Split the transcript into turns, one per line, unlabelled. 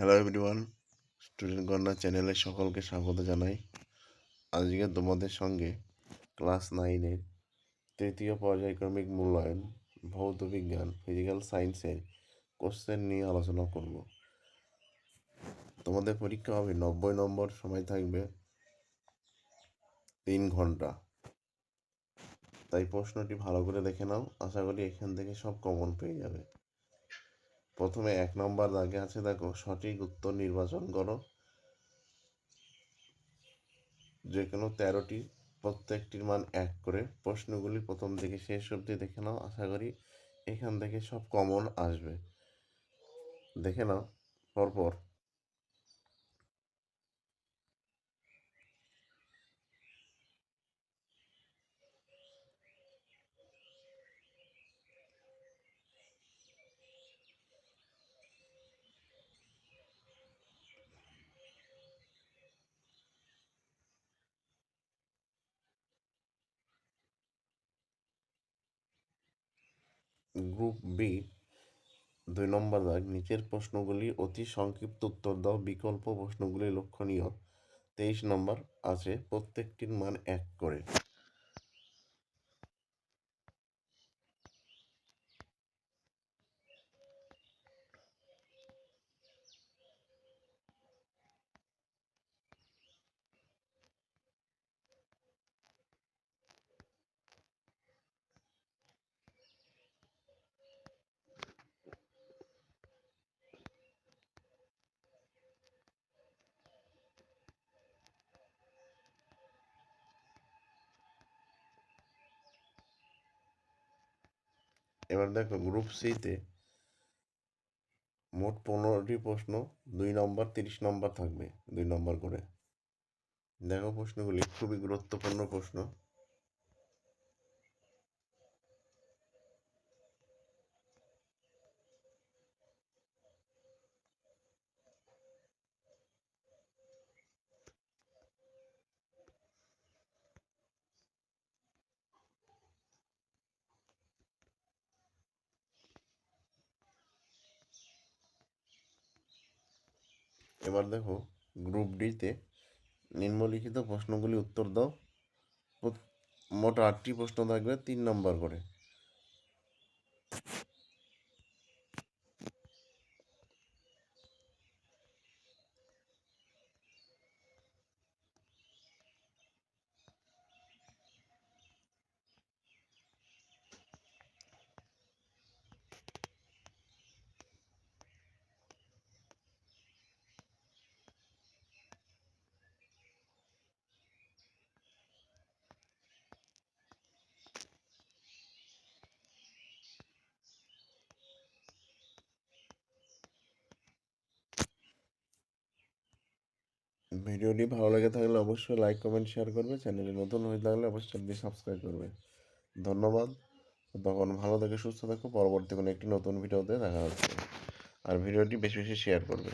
Hello everyone student corner চ্যানেলে সকলকে স্বাগত জানাই। আজকে তোমাদের সঙ্গে ক্লাস নাইনের তৃতীয় পর্যায়ক্রমিক মূল্যায়ন, ভৌত বিজ্ঞান ফিজিক্যাল সায়েন্সের কোশ্চেন নিয়ে আলোচনা করব। তোমাদের পরীক্ষা হবে নব্বই নম্বর, সময় থাকবে তিন ঘণ্টা। তাই প্রশ্নটি ভালো করে দেখে নাও, আশা করি এখান থেকে সব কমন পেয়ে যাবে। প্রথমে এক নম্বর দাগে আছে, দেখো, সঠিক উত্তর নির্বাচন করো। যে কোনো তেরোটি, প্রত্যেকটির মান এক করে। প্রশ্নগুলি প্রথম থেকে শেষ অবধি দেখে নাও, আশা করি এখান থেকে সব কমন আসবে। দেখে নাও, পরপর। গ্রুপ বি দুই নম্বর দাগ, নিচের প্রশ্নগুলি অতি সংক্ষিপ্ত উত্তর দাও, বিকল্প প্রশ্নগুলি লক্ষণীয়। তেইশ নম্বর আছে, প্রত্যেকটির মান এক করে। এবার দেখো গ্রুপ সিতে মোট পনেরোটি প্রশ্ন, দুই নম্বর তিরিশ নম্বর থাকবে, দুই নম্বর করে। দেখো প্রশ্নগুলি, খুবই গুরুত্বপূর্ণ প্রশ্ন। এবার দেখো গ্রুপ ডিতে নিম্নলিখিত প্রশ্নগুলি উত্তর দাও। মোট আটটি প্রশ্ন থাকবে তিন নম্বর করে। ভিডিওটি ভালো লেগে থাকলে অবশ্যই লাইক কমেন্ট শেয়ার করবে। চ্যানেলে নতুন হয়ে থাকলে অবশ্যই সাবস্ক্রাইব করবে। ধন্যবাদ। তখন ভালো থেকে সুস্থ থাকো। পরবর্তী কোনো একটি নতুন ভিডিওতে দেখা হচ্ছে। আর ভিডিওটি বেশি বেশি শেয়ার করবে।